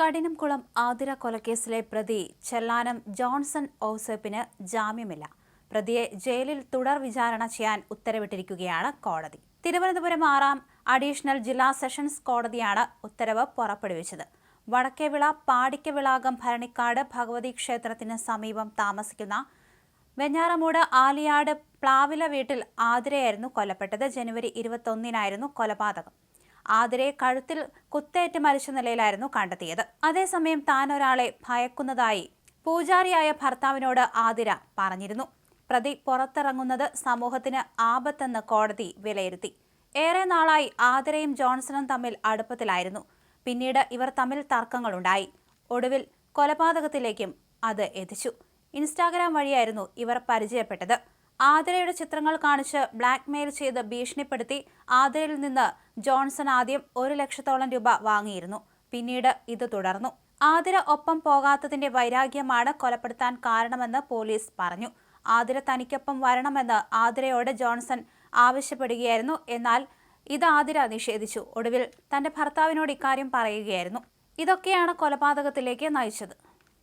കഠിനംകുളം ആതിര കൊലക്കേസിലെ പ്രതി ചെല്ലാനം ജോൺസൺ ഓസേപ്പിന് ജാമ്യമില്ല. പ്രതിയെ ജയിലിൽ തുടർ വിചാരണ ചെയ്യാൻ ഉത്തരവിട്ടിരിക്കുകയാണ് കോടതി. തിരുവനന്തപുരം ആറാം അഡീഷണൽ ജില്ലാ സെഷൻസ് കോടതിയാണ് ഉത്തരവ് പുറപ്പെടുവിച്ചത്. വടക്കേവിള പാടിക്കവിളാകം ഭരണിക്കാട് ഭഗവതി ക്ഷേത്രത്തിന് സമീപം താമസിക്കുന്ന വെഞ്ഞാറമൂട് ആലിയാട് പ്ലാവില വീട്ടിൽ ആതിരയായിരുന്നു കൊല്ലപ്പെട്ടത്. ജനുവരി ഇരുപത്തൊന്നിനായിരുന്നു കൊലപാതകം. ആതിരയെ കഴുത്തിൽ കുത്തേറ്റ് മരിച്ച നിലയിലായിരുന്നു കണ്ടെത്തിയത്. അതേസമയം താൻ ഒരാളെ ഭയക്കുന്നതായി പൂജാരിയായ ഭർത്താവിനോട് ആതിര പറഞ്ഞിരുന്നു. പ്രതി പുറത്തിറങ്ങുന്നത് സമൂഹത്തിന് ആപത്തെന്ന് കോടതി വിലയിരുത്തി. ഏറെ നാളായി ആതിരയും ജോൺസണും തമ്മിൽ അടുപ്പത്തിലായിരുന്നു. പിന്നീട് ഇവർ തമ്മിൽ തർക്കങ്ങളുണ്ടായി. ഒടുവിൽ കൊലപാതകത്തിലേക്കും അത് എത്തിച്ചു. ഇൻസ്റ്റാഗ്രാം വഴിയായിരുന്നു ഇവർ പരിചയപ്പെട്ടത്. ആതിരയുടെ ചിത്രങ്ങൾ കാണിച്ച് ബ്ലാക്ക്മെയിൽ ചെയ്ത് ഭീഷണിപ്പെടുത്തി ആതിരയിൽ നിന്ന് ജോൺസൺ ആദ്യം ഒരു ലക്ഷത്തോളം രൂപ വാങ്ങിയിരുന്നു. പിന്നീട് ഇത് തുടർന്നു. ആതിര ഒപ്പം പോകാത്തതിന്റെ വൈരാഗ്യമാണ് കൊലപ്പെടുത്താൻ കാരണമെന്ന് പോലീസ് പറഞ്ഞു. ആതിര തനിക്കൊപ്പം വരണമെന്ന് ആതിരയോട് ജോൺസൺ ആവശ്യപ്പെടുകയായിരുന്നു. എന്നാൽ ഇത് ആതിര നിഷേധിച്ചു. ഒടുവിൽ തന്റെ ഭർത്താവിനോട് ഇക്കാര്യം പറയുകയായിരുന്നു. ഇതൊക്കെയാണ് കൊലപാതകത്തിലേക്ക് നയിച്ചത്.